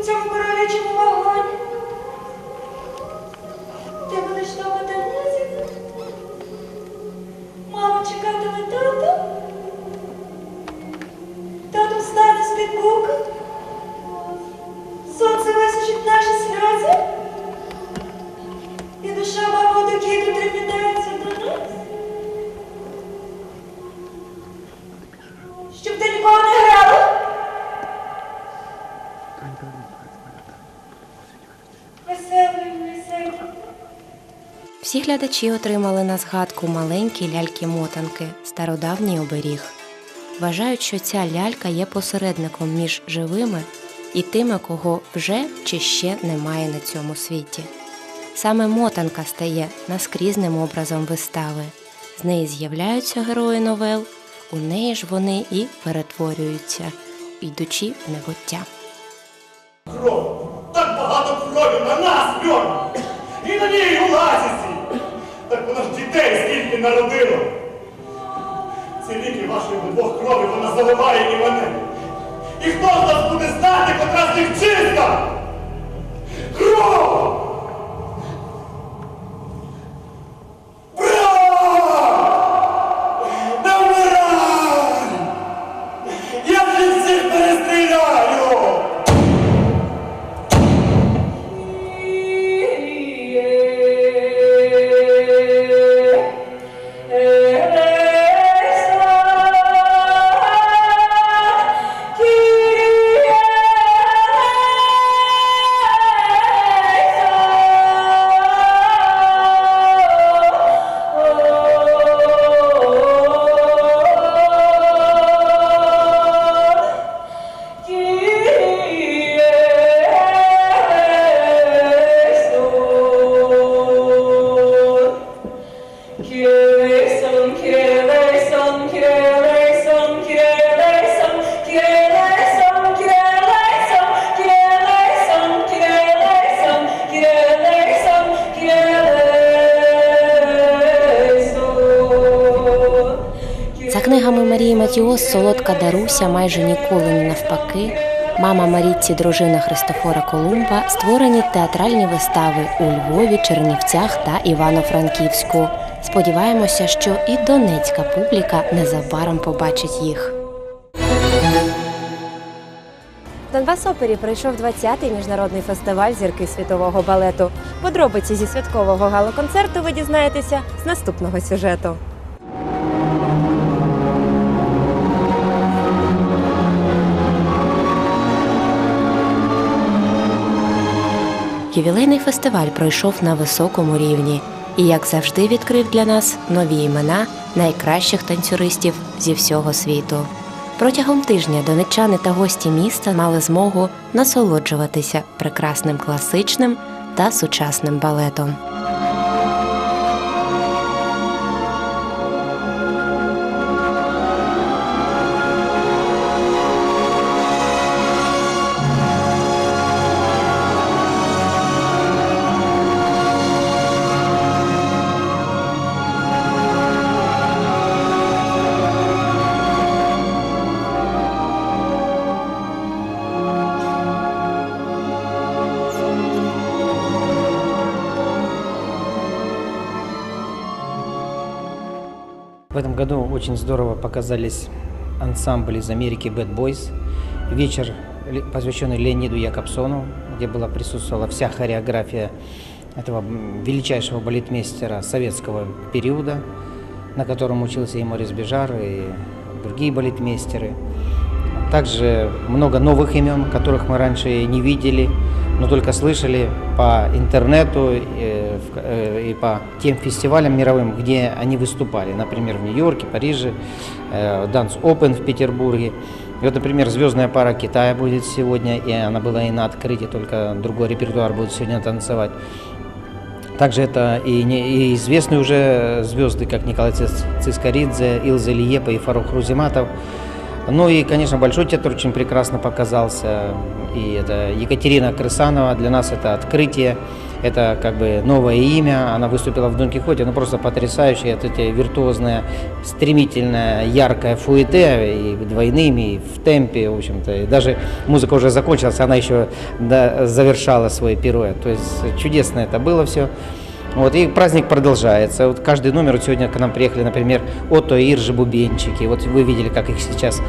у цьому королячому вагоні. Ти будеш дома. Мама чекатиме тата. Тату встане з-під бука. Всі глядачі отримали на згадку маленькі ляльки-мотанки, стародавній оберіг. Вважають, що ця лялька є посередником між живими і тими, кого вже чи ще немає на цьому світі. Саме мотанка стає наскрізним образом вистави. З неї з'являються герої новел, у неї ж вони і перетворюються, йдучи в небуття. Кров! Так багато крові на нас, Льон! І на ній у лазіці! Так вона ж дітей скільки народила! Ці ліки вашої двох крові вона заливає і мене! І хто з нас буде знати, котра з них чиста? Кров! Марії Матіос Солодка Даруся майже ніколи не навпаки. Мама Марітці, дружина Христофора Колумба, створені театральні вистави у Львові, Чернівцях та Івано-Франківську. Сподіваємося, що і донецька публіка незабаром побачить їх. Донбас Опері пройшов 20-й міжнародний фестиваль зірки світового балету. Подробиці зі святкового гала-концерту ви дізнаєтеся з наступного сюжету. Ювілейний фестиваль пройшов на високому рівні і, як завжди, відкрив для нас нові імена найкращих танцюристів зі всього світу. Протягом тижня донечани та гості міста мали змогу насолоджуватися прекрасним класичним та сучасним балетом. В этом году очень здорово показались ансамбли из Америки Bad Boys. Вечер, посвященный Леониду Якобсону, где была присутствовала вся хореография этого величайшего балетмейстера советского периода, на котором учился и Морис Бежар, и другие балетмейстеры. Также много новых имен, которых мы раньше не видели, но только слышали по интернету э, э, и по тем фестивалям мировым, где они выступали. Например, в Нью-Йорке, Париже, э, Dance Open в Петербурге. И вот, например, звездная пара Китая будет сегодня, и она была и на открытии, только другой репертуар будет сегодня танцевать. Также это и, не- и известные уже звезды, как Николай Цис- Цискоридзе, Илза Лиепа и Фарух Рузиматов. Ну и, конечно, Большой театр очень прекрасно показался. И это Екатерина Крысанова, для нас это открытие, это как бы новое имя. Она выступила в Дон Кихоте, ну просто потрясающая, это эти виртуозная, стремительная, яркая фуэте и двойными, и в темпе, в общем-то. И даже музыка уже закончилась, она еще завершала свой пируэт. То есть чудесно это было все. Вот, и праздник продолжается. Вот каждый номер, вот сегодня к нам приехали, например, Отто и Иржи Бубенчики. Вот вы видели, как их сейчас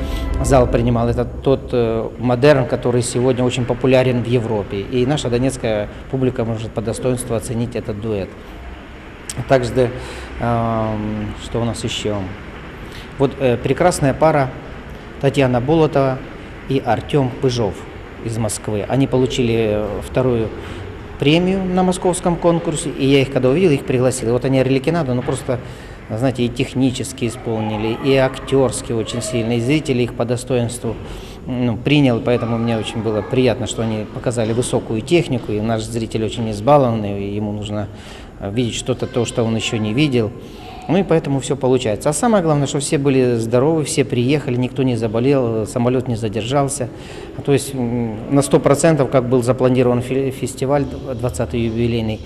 зал принимал. Это тот э, модерн, который сегодня очень популярен в Европе. И наша донецкая публика может по достоинству оценить этот дуэт. Также, эм, что у нас еще? Вот э, прекрасная пара Татьяна Болотова и Артем Пыжов из Москвы. Они получили э, вторую премию на московском конкурсе, и я их когда увидел, их пригласил. И вот они Орликинаду, ну просто, знаете, и технически исполнили, и актерски очень сильно, и зрители их по достоинству ну, принял, поэтому мне очень было приятно, что они показали высокую технику, и наш зритель очень избалованный, и ему нужно э, видеть что-то, то, что он еще не видел. Ну и поэтому все получается. А самое главное, что все были здоровы, все приехали, никто не заболел, самолет не задержался. То есть м, на 100% как был запланирован фе- фестиваль 20-й юбилейный,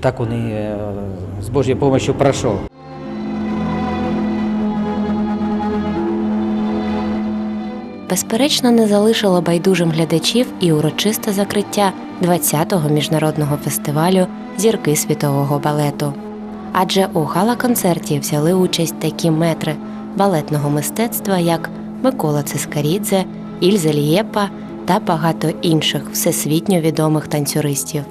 так он и э, с Божьей помощью прошел. Безперечно, не залишило байдужим глядачів і урочисте закриття 20-го міжнародного фестивалю Зірки світового балету. Адже у гала-концерті взяли участь такі метри балетного мистецтва, як Микола Цискарідзе, Ільза Лієпа та багато інших всесвітньо відомих танцюристів.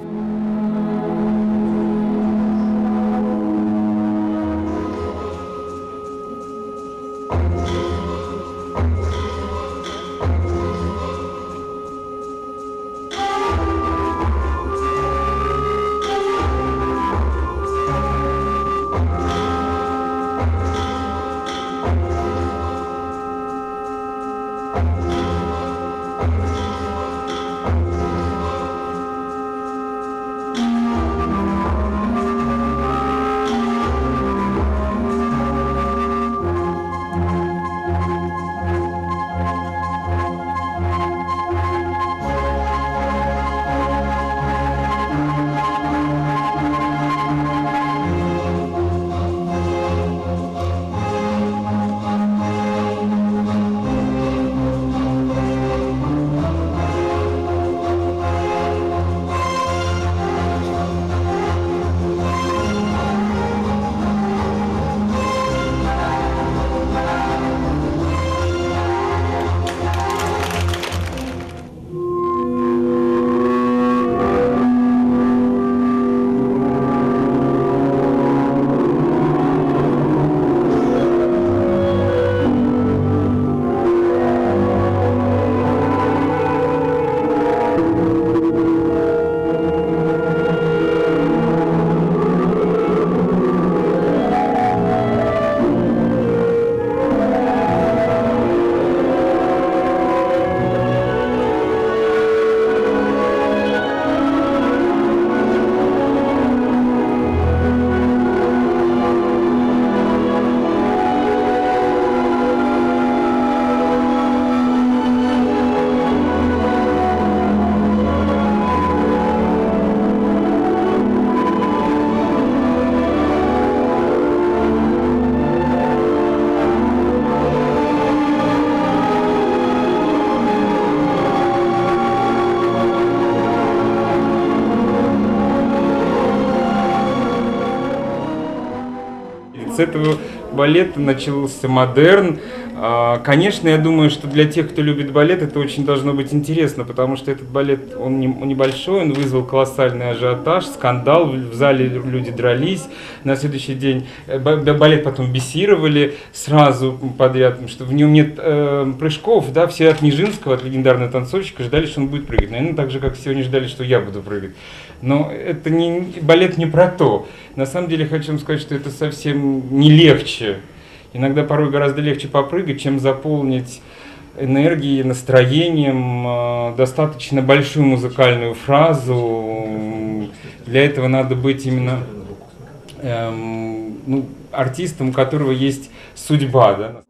С этого балета начался модерн. А, Конечно, я думаю, что для тех, кто любит балет, это очень должно быть интересно, потому что этот балет, он не- он небольшой, он вызвал колоссальный ажиотаж, скандал, в зале люди дрались. На следующий день э, ба- ба- балет потом бесировали сразу подряд, что в нем нет э, прыжков, да, все от Нижинского, от легендарного танцовщика, ждали, что он будет прыгать. Наверное, так же, как сегодня ждали, что я буду прыгать. Но это не, балет не про то. На самом деле хочу вам сказать, что это совсем не легче. Иногда порой гораздо легче попрыгать, чем заполнить энергией, настроением э, достаточно большую музыкальную фразу. Для этого надо быть именно эм, ну, артистом, у которого есть судьба. Да?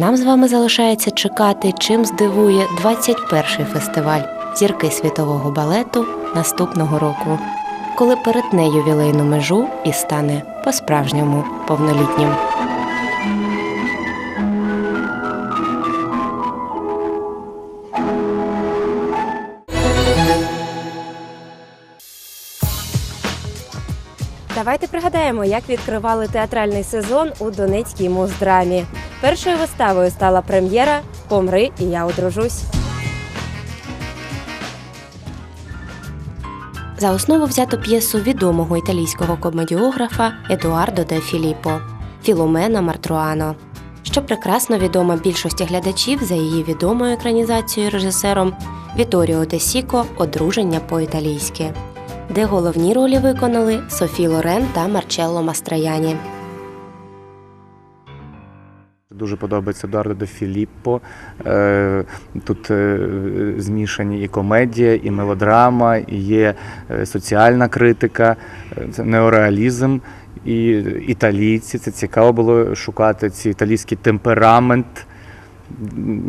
Нам з вами залишається чекати, чим здивує 21-й фестиваль Зірки світового балету наступного року, коли перетне ювілейну межу і стане по-справжньому повнолітнім. Давайте пригадаємо, як відкривали театральний сезон у Донецькій муздрамі. Першою виставою стала прем'єра Помри і я одружусь. За основу взято п'єсу відомого італійського комедіографа Едуардо де Філіппо Філомена Мартруано, що прекрасно відома більшості глядачів за її відомою екранізацією режисером Віторіо де Сіко Одруження по-італійськи, де головні ролі виконали Софі Лорен та Марчелло Мастраяні. Дуже подобається Едуардо де Філіппо. Е, Тут е, змішані і комедія, і мелодрама, і є е, соціальна критика, неореалізм. І італійці, це цікаво було шукати ці італійський темперамент.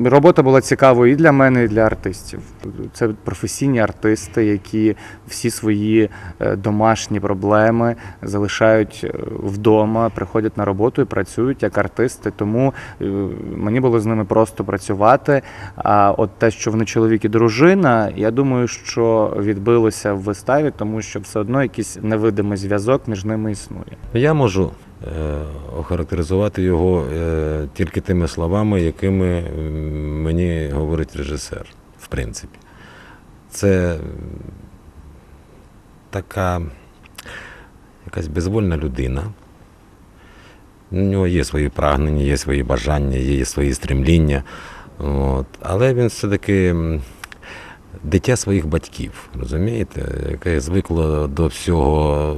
Робота була цікавою і для мене, і для артистів. Це професійні артисти, які всі свої е, домашні проблеми залишають е, вдома, приходять на роботу і працюють як артисти. Тому е, мені було з ними просто працювати. А от те, що вони чоловік і дружина, я думаю, що відбилося в виставі, тому що все одно якийсь невидимий зв'язок між ними існує. Я можу охарактеризувати його е, тільки тими словами, якими мені говорить режисер, в принципі. Це така якась безвольна людина. У нього є свої прагнення, є свої бажання, є свої стремління. От. Але він все-таки дитя своїх батьків, розумієте, яке звикло до всього.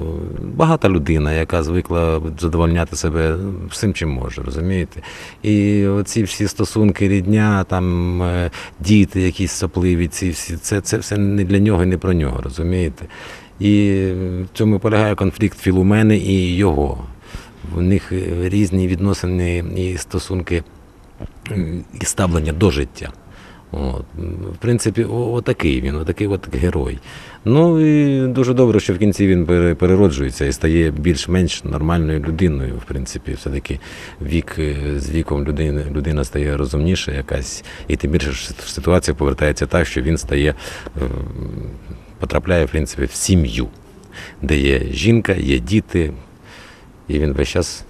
Багата людина, яка звикла задовольняти себе всім, чим може, розумієте? І оці всі стосунки рідня, там е, діти, якісь сопливі, ці всі, це, це все не для нього і не про нього, розумієте? І в цьому полягає конфлікт Філумени і його. В них е, різні відносини і стосунки і ставлення до життя. От. В принципі, отакий він, отакий от герой. Ну і дуже добре, що в кінці він пере- перероджується і стає більш-менш нормальною людиною. В принципі, все-таки вік е, з віком людини, людина стає розумніша якась, і тим більше ситуація повертається так, що він стає, е, потрапляє, в принципі, в сім'ю, де є жінка, є діти, і він весь час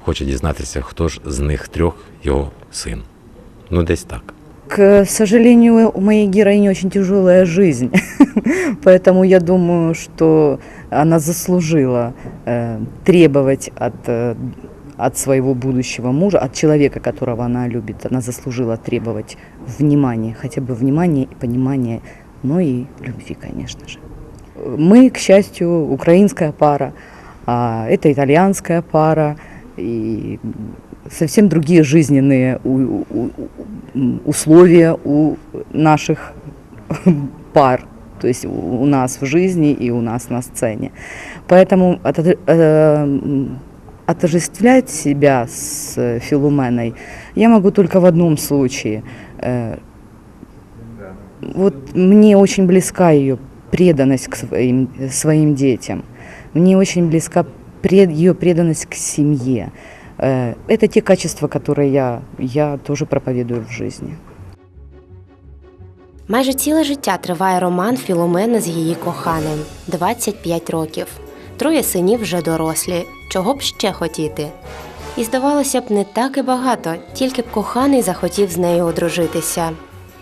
хоче дізнатися, хто ж з них трьох його син. Ну, десь так. К сожалению, у моей героини очень тяжелая жизнь, поэтому я думаю, что она заслужила э, требовать от, э, от своего будущего мужа, от человека, которого она любит, она заслужила требовать внимания, хотя бы внимания и понимания, ну и любви, конечно же. Мы, к счастью, украинская пара, а это итальянская пара, и совсем другие жизненные у- у- у- м, условия у наших пар, то есть у- у нас в жизни и у нас на сцене. Поэтому отод- э, м, отождествлять себя с э, Филуменой я могу только в одном случае. Э, Вот мне очень близка ее преданность к своим, своим детям. Мне очень близка пред, ее преданность к семье. Э, Это те качества, которые я, я тоже проповедую в жизни. Майже ціле життя триває роман Філомени з її коханим 25 років. Троє синів вже дорослі. Чого б ще хотіти? І здавалося б, не так і багато, тільки б коханий захотів з нею одружитися.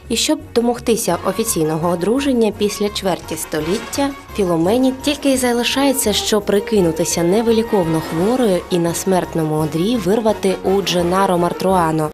І щоб домогтися офіційного одруження після чверті століття, Філомені тільки й залишається, що прикинутися невиліковно хворою і на смертному одрі вирвати у Дженаро Мартруано,